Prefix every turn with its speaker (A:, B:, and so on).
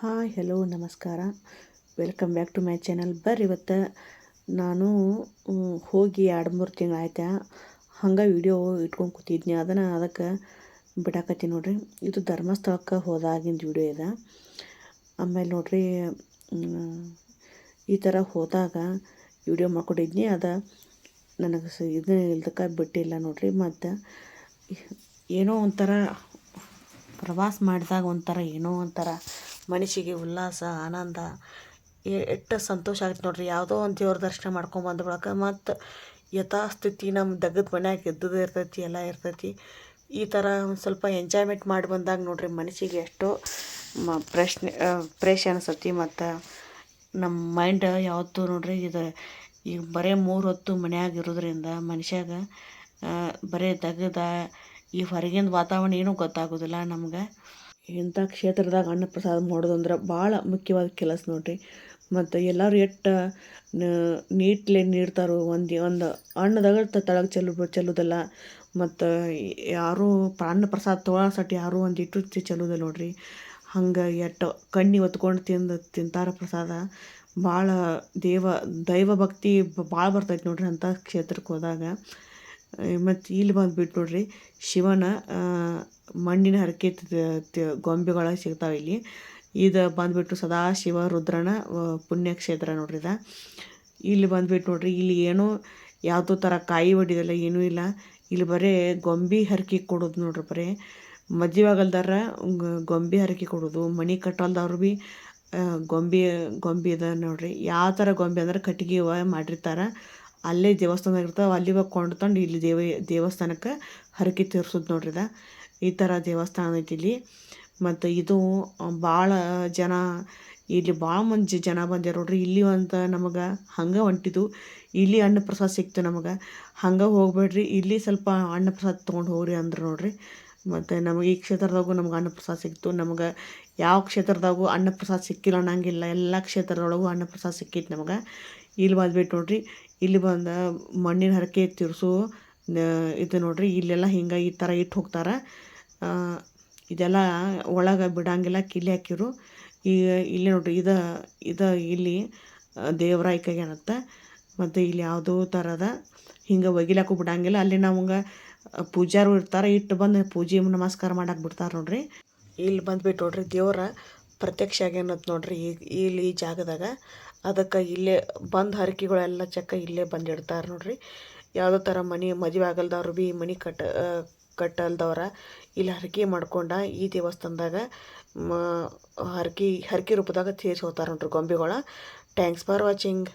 A: Hi, hello, ನಮಸ್ಕಾರ. Welcome back to my channel. ಬರ್ರಿ ಇವತ್ತು ನಾನು ಹೋಗಿ ಎರಡು ಮೂರು ತಿಂಗಳು ಆಯ್ತಾ, ಹಂಗೆ ವಿಡಿಯೋ ಇಟ್ಕೊಂಡು ಕೂತಿದ್ನಿ. ಅದನ್ನು ಅದಕ್ಕೆ ಬಿಡಾಕತ್ತೀನಿ ನೋಡ್ರಿ. ಇದು ಧರ್ಮಸ್ಥಳಕ್ಕೆ ಹೋದಾಗಿಂದ ವಿಡಿಯೋ ಇದೆ. ಆಮೇಲೆ ನೋಡ್ರಿ ಈ ಥರ ಹೋದಾಗ ವಿಡಿಯೋ ಮಾಡ್ಕೊಂಡಿದ್ನಿ. ಅದು ನನಗೆ ಸ ಇದು ಇಲ್ದಕ್ಕೆ ಬಿಟ್ಟಿಲ್ಲ ನೋಡ್ರಿ. ಮತ್ತು ಏನೋ ಒಂಥರ ಪ್ರವಾಸ ಮಾಡಿದಾಗ ಒಂಥರ ಏನೋ ಒಂಥರ ಮನಸ್ಸಿಗೆ ಉಲ್ಲಾಸ, ಆನಂದ ಎಷ್ಟು ಸಂತೋಷ ಆಗುತ್ತೆ ನೋಡ್ರಿ. ಯಾವುದೋ ಒಂದು ದೇವ್ರ ದರ್ಶನ ಮಾಡ್ಕೊಂಡು ಬಳಿಕ ಮತ್ತು ಯಥಾಸ್ಥಿತಿ ನಮ್ಮ ದಗ್ಗದ ಮನ್ಯಾಗ ಇದ್ದದ್ದು ಇರ್ತೈತಿ, ಎಲ್ಲ ಇರ್ತೈತಿ. ಈ ಥರ ಒಂದು ಸ್ವಲ್ಪ ಎಂಜಾಯ್ಮೆಂಟ್ ಮಾಡಿ ಬಂದಾಗ ನೋಡ್ರಿ ಮನಸ್ಸಿಗೆ ಎಷ್ಟೋ ಮ, ಪ್ರಶ್ನೆ ಫ್ರೆಶ್ ಅನಿಸತಿ ಮತ್ತು ನಮ್ಮ ಮೈಂಡ್ ಯಾವತ್ತೂ ನೋಡ್ರಿ ಇದು ಈಗ ಬರೇ ಮೂರು ಹೊತ್ತು ಮನ್ಯಾಗ ಇರೋದ್ರಿಂದ ಮನುಷ್ಯಾಗ ಬರೀ ದಗದ ಈ ಹೊರಗಿನ ವಾತಾವರಣ ಏನೂ ಗೊತ್ತಾಗೋದಿಲ್ಲ ನಮ್ಗೆ. ಇಂಥ ಕ್ಷೇತ್ರದಾಗ ಅನ್ನಪ್ರಸಾದ ಮಾಡೋದಂದ್ರೆ ಭಾಳ ಮುಖ್ಯವಾದ ಕೆಲಸ ನೋಡಿರಿ. ಮತ್ತು ಎಲ್ಲರೂ ಎಷ್ಟು ನೀಟ್ಲೆ ನೀಡ್ತಾರೋ ಒಂದು ಒಂದು ಅನ್ನದಾಗ ತಳಗೆ ಚೆಲ್ಲು ಚೆಲ್ಲುವುದಿಲ್ಲ ಮತ್ತು ಯಾರೂ ಅನ್ನ ಅನ್ನಪ್ರಸಾದ ತೊಗೊಳಸಟ್ಟು ಯಾರೂ ಒಂದು ಇಟ್ಟು ಚೆಲ್ಲೋದಿಲ್ಲ ನೋಡಿರಿ. ಹಂಗೆ ಎಟ್ಟು ಕಣ್ಣಿ ಒತ್ಕೊಂಡು ತಿಂದು ತಿಂತಾರ ಪ್ರಸಾದ. ಭಾಳ ದೇವ ದೈವ ಭಕ್ತಿ ಭಾಳ ಬರ್ತೈತೆ ನೋಡಿರಿ ಅಂಥ ಕ್ಷೇತ್ರಕ್ಕೆ ಹೋದಾಗ. ಮತ್ತು ಇಲ್ಲಿ ಬಂದ್ಬಿಟ್ಟು ನೋಡ್ರಿ, ಶಿವನ ಮಣ್ಣಿನ ಹರಕೆ ಗೊಂಬೆಗಳು ಸಿಗ್ತಾವೆ ಇಲ್ಲಿ. ಇದು ಬಂದ್ಬಿಟ್ಟು ಸದಾ ಶಿವ, ರುದ್ರನ ಪುಣ್ಯಕ್ಷೇತ್ರ ನೋಡ್ರಿ ಇದು. ಇಲ್ಲಿ ಬಂದ್ಬಿಟ್ಟು ನೋಡ್ರಿ, ಇಲ್ಲಿ ಏನೂ ಯಾವುದೋ ಥರ ಕಾಯಿ ಹೊಡಿಯೋದಿಲ್ಲ ಏನೂ ಇಲ್ಲ. ಇಲ್ಲಿ ಬರೀ ಗೊಂಬೆ ಹರಕೆ ಕೊಡೋದು ನೋಡ್ರಿ ಬರೀ. ಮದುವೆ ಆಗಲ್ದಾರ ಗೊಂಬೆ ಹರಕೆ ಕೊಡೋದು, ಮಣಿ ಕಟ್ಟಲ್ದವ್ರು ಭೀ ಗೊಂಬೆ ಗೊಂಬೆ ಇದೆ ನೋಡ್ರಿ. ಯಾವ ಥರ ಗೊಂಬೆ ಅಂದ್ರೆ ಕಟ್ಟಿಗೆ ಮಾಡಿರ್ತಾರೆ. ಅಲ್ಲೇ ದೇವಸ್ಥಾನ ಇರ್ತಾವೆ ಅಲ್ಲಿ ಹೋಗಿ ಕೊಂಡ್ಕೊಂಡು ಇಲ್ಲಿ ದೇವ, ದೇವಸ್ಥಾನಕ್ಕೆ ಹರಕೆ ತೀರ್ಸೋದು ನೋಡ್ರಿ ಈ ಥರ ದೇವಸ್ಥಾನ ಐತಿ ಇಲ್ಲಿ. ಮತ್ತು ಇದು ಭಾಳ ಜನ, ಇಲ್ಲಿ ಭಾಳ ಮಂದಿ ಜನ ಬಂದ್ಯಾರ ನೋಡ್ರಿ. ಇಲ್ಲಿ ಒಂದು ನಮಗೆ ಹಂಗೆ ಹೊಂಟಿದ್ದು. ಇಲ್ಲಿ ಅನ್ನ ಪ್ರಸಾದ ಸಿಕ್ತು ನಮಗೆ. ಹಂಗೆ ಹೋಗ್ಬೇಡ್ರಿ. ಇಲ್ಲಿ ಸ್ವಲ್ಪ ಅನ್ನ ಪ್ರಸಾದ ತೊಗೊಂಡು ಹೋಗ್ರಿ ಅಂದ್ರೆ ನೋಡ್ರಿ. ಮತ್ತು ನಮಗೆ ಈ ಕ್ಷೇತ್ರದಾಗೂ ನಮ್ಗೆ ಅನ್ನ ಪ್ರಸಾದ ಸಿಕ್ತು. ನಮಗೆ ಯಾವ ಕ್ಷೇತ್ರದಾಗೂ ಅನ್ನ ಪ್ರಸಾದ ಸಿಕ್ಕಿಲ್ಲ ಅನ್ನಂಗಿಲ್ಲ. ಎಲ್ಲ ಕ್ಷೇತ್ರದೊಳಗೂ ಅನ್ನ ಪ್ರಸಾದ ಸಿಕ್ಕಿತ್ತು ನಮಗೆ. ಇಲ್ಲಿ ಬಂದ್ಬಿಟ್ಟು ನೋಡ್ರಿ. ಇಲ್ಲಿ ಬಂದ ಮಣ್ಣಿನ ಹರಕೆ ತಿರ್ಸು ಇದು ನೋಡ್ರಿ, ಇಲ್ಲೆಲ್ಲ ಹಿಂಗೆ ಈ ಥರ ಇಟ್ಟು ಹೋಗ್ತಾರೆ. ಇದೆಲ್ಲ ಒಳಗೆ ಬಿಡಂಗಿಲ್ಲ, ಕಿಲಿ ಹಾಕಿರು. ಈಗ ಇಲ್ಲಿ ನೋಡ್ರಿ, ಇದು ಇದು ಇಲ್ಲಿ ದೇವರಾಯ ಅನ್ನತ್ತೆ ಮತ್ತು ಇಲ್ಲಿ ಯಾವುದೋ ಥರದ ಹಿಂಗೆ ಒಗಿಲಾಕು ಬಿಡಂಗಿಲ್ಲ. ಅಲ್ಲಿ ನಮ್ಗೆ ಪೂಜಾರು ಇರ್ತಾರೆ ಇಟ್ಟು ಬಂದು ಪೂಜೆ ನಮಸ್ಕಾರ ಮಾಡಕ್ಕೆ ಬಿಡ್ತಾರೆ ನೋಡ್ರಿ. ಇಲ್ಲಿ ಬಂದುಬಿಟ್ಟು ನೋಡ್ರಿ ದೇವರ ಪ್ರತ್ಯಕ್ಷ ಆಗ್ಯಾನತ್ ನೋಡ್ರಿ ಈಗ ಇಲ್ಲಿ ಈ ಜಾಗದಾಗ ಅದಕ್ಕೆ ಇಲ್ಲೇ ಬಂದು ಹರಕೆಗಳೆಲ್ಲ ಚಕ್ಕ ಇಲ್ಲೇ ಬಂದಿಡ್ತಾರೆ ನೋಡ್ರಿ. ಯಾವುದೋ ಥರ ಮನೆ ಮದುವೆ ಆಗಲ್ದವ್ರು ಭೀ ಮನೆ ಕಟ್ಟ ಕಟ್ಟಲ್ದವ್ರ ಇಲ್ಲಿ ಹರಕೆ ಮಾಡ್ಕೊಂಡ ಈ ದೇವಸ್ಥಾನದಾಗ ಹರಕೆ ಹರಕೆ ರೂಪದಾಗ ತೀರ್ಸಿ ಹೋಗ್ತಾರೆ ನೋಡ್ರಿ ಗೊಂಬೆಗಳ. Thanks for watching